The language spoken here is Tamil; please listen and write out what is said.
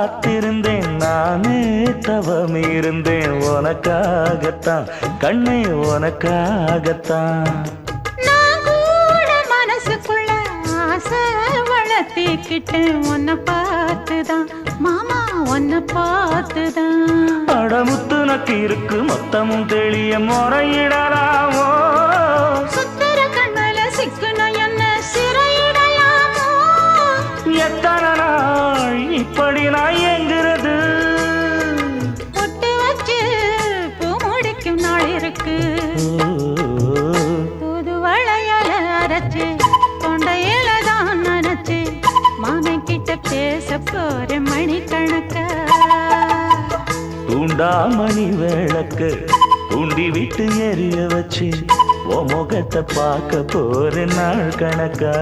காத்திருந்தேன் நானே தவம் இருந்தேன் உனக்காகத்தான் கண்ணே உனக்காகத்தான். மனசுக்குள்ள ஆசை வளர்த்திக்கிட்டேன். உன்னை பார்த்துதான் மாமா உன்னை பார்த்துதான். அடமுத்து நக்கு இருக்கு மொத்தமும் தெளிய முறையிடலாமோ? சிக்கன என்ன சிறையிடையாமோ? எத்தனை இப்படி நான் எங்கிறது பொட்டு வச்சு பூ முடிக்கும் நாள் இருக்கு. புது வளையல அரைச்சு தொண்டையில தான் நினைச்சு மாமன் கிட்ட பேச போற மணிக்கணக்கா. தூண்டாமணி விளக்கு தூண்டி விட்டு எரிய வச்சு உன் முகத்தை பார்க்க போற நாள் கணக்கா.